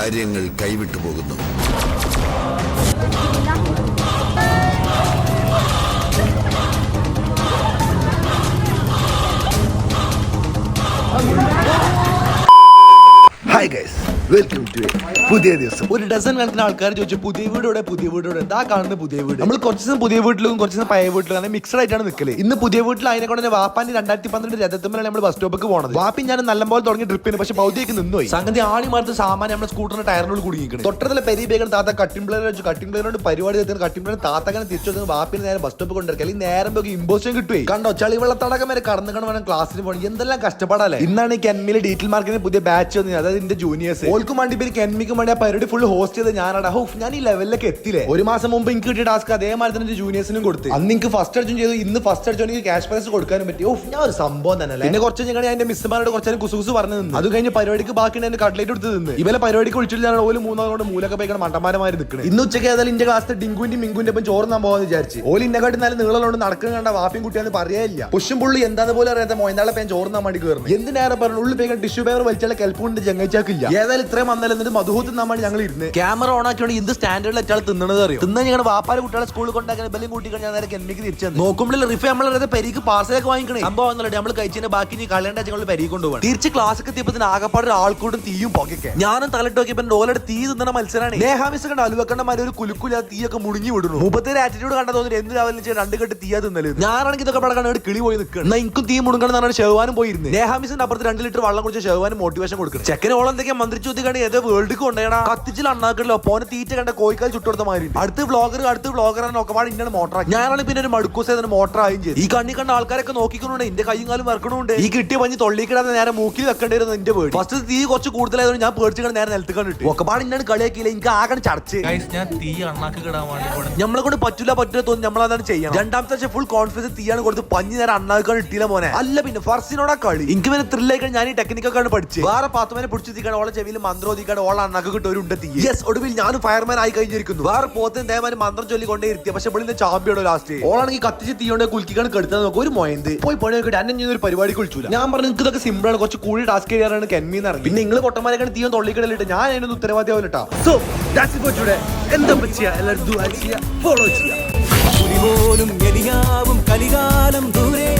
കാര്യങ്ങൾ കൈവിട്ടു പോകുന്നു. ഹായ് ഗൈസ് വെൽക്കം ടു പുതിയ ദിവസം. ഒരു ഡസൻ കണക്കിന് ആൾക്കാർ ചോദിച്ചു പുതിയ വീടോടെ പുതിയ വീടോടെ എന്താ കാണുന്ന പുതിയ വീട്. നമ്മൾ കുറച്ച് ദിവസം പുതിയ വീട്ടിലും കുറച്ച് ദിവസം പഴയ വീട്ടിലും അങ്ങനെ മിക്സഡ് ആയിട്ടാണ് നിൽക്കൽ ഇന്ന് പുതിയ വീട്ടിൽ അതിനെ കൊണ്ട് വാപ്പാന്റെ രണ്ടായിരത്തി പന്ത്രണ്ട് രഥത്തുമ്പോഴാണ് നമ്മൾ ബസ് സ്റ്റോപ്പിൽ പോണത്. വാപ്പി ഞാൻ നല്ലപോലെ തുടങ്ങി ട്രിപ്പിന് പക്ഷെ പൗതിയൊക്കെ നിന്നുപോയി. സംഗതി ആണി മാർത്ത് സാമാന്യം നമ്മുടെ സ്കൂട്ടറിന്റെ ടയറിനോട് കുടുങ്ങിക്കണം. തൊട്ടത്തിലെ പെരി ബേഗം താത്ത കട്ടിംഗ് പ്ലെയർ വെച്ച് കട്ടിംഗ് പ്ലെയറിനോട് പരിപാടി എത്തുന്ന കട്ടിംഗ് പ്ലെയർ താത്തങ്ങനെ തിരിച്ചു വന്ന് വാപ്പിന് നേരെ ബസ് സ്റ്റോപ്പ് കൊണ്ടിരിക്കുക അല്ലെങ്കിൽ നേരം പോയി ഇമ്പോസിഷൻ കിട്ടുവേ. കണ്ടോ ചളിവെള്ളത്തടക്കം വരെ കടന്നു കണ്ട് വേണം ക്ലാസ്സിന് പോകണം എന്തെല്ലാം കഷ്ടപ്പാടല്ലേ? ഇന്നാണ് ഈ കെൻമിലെ ഡീറ്റെയിൽ മാർക്കിന് പുതിയ ബാച്ച് വന്നത് അതായത് എന്റെ ജൂനിയേഴ്സ് ഓൾക്കും വേണ്ടി പേര് കെൻമിക്കും വേണ്ടി ആ പരിപാടി ഫുൾ ഹോസ്റ്റ് ചെയ്ത് ഞാനാണ് ഹോ ഞാൻ ഈ ലെവലിലേക്ക് എത്തില്ലേ ഒരു മാസം മുമ്പ് എനിക്ക് കിട്ടിയ ടാസ്ക് അതേമാതിരി തന്നെ ജൂനിയേഴ്സിനും കൊടുത്ത്. അന്ന് എനിക്ക് ഫസ്റ്റ് അടിച്ചും ചെയ്തു ഇന്ന് ഫസ്റ്റ് അടിച്ചോ എനിക്ക് ക്യാഷ് പ്രൈസ് കൊടുക്കാനും പറ്റി. ഓഫ് ഞാൻ ഒരു സംഭവം തന്നെ അല്ലേ? പിന്നെ കുറച്ച് ഞങ്ങൾ എന്റെ മിസ്സുമാരോട് കുറച്ചു കുസുകുസ് പറഞ്ഞു നിന്ന്. അത് കഴിഞ്ഞ് പരിപാടിക്ക് ബാക്കി എന്റെ കട്ട്ലേറ്റ് എടുത്ത് നിന്ന്. ഇവരെ പരിപാടിക്ക് വിളിച്ചിട്ട് ഞാൻ ഓൽ മൂന്നാമതുകൊണ്ട് കൊണ്ട് മൂലൊക്കെ പോയിക്കണം മണ്ടന്മാരമാര് നിൽക്കുന്നത് ഇന്ന് ഉച്ചയ്ക്ക് ഏതായാലും ഇന്റെ ക്ലാസ്സിൽ ഡിങ്കുവിന്റെ മിങ്കുവിന്റെ ഒപ്പം ചോറുന്നാൻ പോകാന്ന് വിചാരിച്ച്. ഓൽ ഇന്നെ കാട്ടി നല്ല നീളമുണ്ട് നടക്കുന്ന കണ്ട വാപ്പിയും കുട്ടിയാന്ന് പറയാനില്ല പുഷും പുള്ളി എന്താന്ന് പോലെ അറിയാത്ത മോയനാളെ പേൻ ചോറുന്നാൻ വേണ്ടി കയറുന്നു എന്തിനേറെ പറഞ്ഞു ഉള്ളിൽ പേക്കാൻ ടിഷ്യൂ പേപ്പർ വലിച്ചാൽ കെൽപ്പുണ്ട് ചങ്ങച്ചാക്കില്ല ഏതായാലും ഇത്രയും വന്നാലും എന്നിട്ട് മധുഹൂത്ത് വേണ്ടി ഞങ്ങൾ ഇരുന്ന്. ക്യാമറ ഓൺ ആക്കിയോണ്ട് എന്ത് സ്റ്റാൻഡേർഡിൽ എറ്റാൾ തിന്നണത് അറിയും? തിന്നാൻ ഞങ്ങൾ വാപ്പാരെ കുട്ടികളെ സ്കൂളിൽ കൊണ്ടാക്കാൻ ബലം കൂട്ടിക്കാൻ ഞാൻ നേരെ എന്നിക്ക് തിരിച്ചു നോക്കുമ്പോൾ റിഫ നമ്മളെ പെരിക്ക് പാർസലൊക്കെ വാങ്ങിക്കണേ? സംഭവം നമ്മൾ കഴിച്ചതിന് ബാക്കി നീ കളയേണ്ട ഞങ്ങൾ പെരി കൊണ്ടുപോകണം. തിരിച്ച് ക്ലാസ് ഒക്കെ എത്തിയപ്പോൾ ആകപ്പാട് ആൾക്കൂടും തീയും പൊക്കൊക്കെ ഞാനും തലട്ട് നോക്കിയപ്പോൾ ഓലോടെ തീ തിന്നണ മത്സരമാണ് നേഹാമിസ് കണ്ട അലുവക്കണ്ട മാതിരി ഒരു കുലുക്കുല തീയൊക്കെ മുടിഞ്ഞു വിടുന്നു. മുപ്പത്തേര് ആറ്റിറ്റ്യൂഡ് കണ്ട തോന്നി എന്ത് രാവിലെ രണ്ട് കെട്ട് തീയാ തിന്നൽ ഞാനാണെങ്കിൽ ഇതൊക്കെ ഒരു കിളി പോയി നിൽക്കണം എന്നാ എനിക്കും തീ മുടുക്കണം എന്നാണ് ഷെവാനും പോയിരുന്നു നേഹാമിസിന്റെ അപ്പുറത്ത് രണ്ട് ലിറ്റർ വെള്ളം കുടിച്ച് ഷെവാനും മോട്ടിവേഷൻ കൊടുക്കണം. ചെക്കന് ഓളം എന്തൊക്കെയാ കണ്ട് ഏതോ വേൾഡ് കൊണ്ടേടാ കത്തിച്ചിൽ അണ്ണാക്കല്ലോ പോനെ തീറ്റ കണ്ട കോഴിക്കാൽ ചുട്ടുകൊടുത്ത മാതിരി അടുത്ത വ്ളോഗർ അടുത്ത വ്ളോഗർ ഒക്കെ. ഇന്നലെ ഇന്നാണ് മോട്ടർ ഞാനാണ് പിന്നെ ഒരു മടുക്കൂസ് മോട്ടർ ആയും ചെയ്തു. ഈ കണ്ണി കണ്ട ആൾക്കാരൊക്കെ നോക്കിക്കൊണ്ടുണ്ട് എന്റെ കൈയും കാലും വറക്കണുണ്ട്. ഈ കിട്ടിയ പഞ്ഞ് തൊള്ളിക്കിടാതെ നേരെ മൂക്കിൽ വെക്കേണ്ടിരുന്നു എന്റെ പേടി. ഫസ്റ്റ് തീ കുറച്ച് കൂടുതലായതുകൊണ്ട് ഞാൻ പേടിച്ചു കണ്ട് നേരെ നിലത്ത് കണ്ടിട്ട്. ഒക്കെപ്പാട് പാട് ഇന്നാണ് കളിയാക്കിയില്ല? എനിക്ക് ആകെ ചടച്ച്. ഗൈസ് ഞാൻ തീ അണ്ണാക്ക് കിടാൻ വേണ്ടി പോണ നമ്മളെ കൊണ്ട് പറ്റൂല പറ്റൂല തോന്നി നമ്മളതാണ് ചെയ്യണം രണ്ടാമത്തെ ഫുൾ കോൺഫിഡൻസ് തീയാണ് കൊടുത്ത് പഞ്ഞ് നേരെ അണ്ണാക്കാൻ ഇട്ടില്ല മോനെ. അല്ല പിന്നെ ഫർസിനോടാ കളി. എനിക്ക് പിന്നെ ത്രില്ലായി ഞാൻ ഈ ടെക്നിക്കൊക്കെ പഠിച്ചത് വേറെ പാത്തുമാനെ പിടിച്ചു തീക്കാൻ ഓളെ ചെവിയിൽ മന്ത്രോദിക്കാൻ ഓളെ അണ്ണാക്ക് കിട്ടും ഒരു ഉണ്ടെത്തി യെസ് ഒടുവിൽ ഞാൻ ഫയർമാൻ ആയി കഴിഞ്ഞിരിക്കുന്നു. വേറെ പോത്തിന് ദേമാര് മന്ത്രം ചൊല്ലി കൊണ്ടേ ഇരുത്തിയ. പക്ഷെ ഇവിടെ ചാമ്പ്യോടോ ലാസ്റ്റ് ഓളാണെങ്കിൽ കത്തിച്ച് തീയോടെ കുൽക്കിക്കാണ് കെടുത്താൻ നോക്കും. ഒരു മൊയന്ത്. പോയി പണി നോക്കിട്ട് അന്നെ ഞാൻ ഒരു പരിപാടി കുളിച്ചില്ല ഞാൻ പറഞ്ഞു നിങ്ങൾക്ക് ഇതൊക്കെ സിമ്പിൾ ആണ്. കുറച്ച് കൂടി ടാസ്ക് ചെയ്യാറാണ് കെൻമീന്ന് പറഞ്ഞു പിന്നെ നിങ്ങൾ പൊട്ടന്മാരെ തീയോ തൊള്ളിക്കടലിട്ട് ഞാൻ അതിനൊന്നും ഉത്തരവാദിയാവില്ലട്ടാ so that's it for today എന്താ പറ്റിയ എല്ലാവരും ഫോളോ ചെയ്യാം. പോലും എലിയാവും കലികാലം ദൂരെ.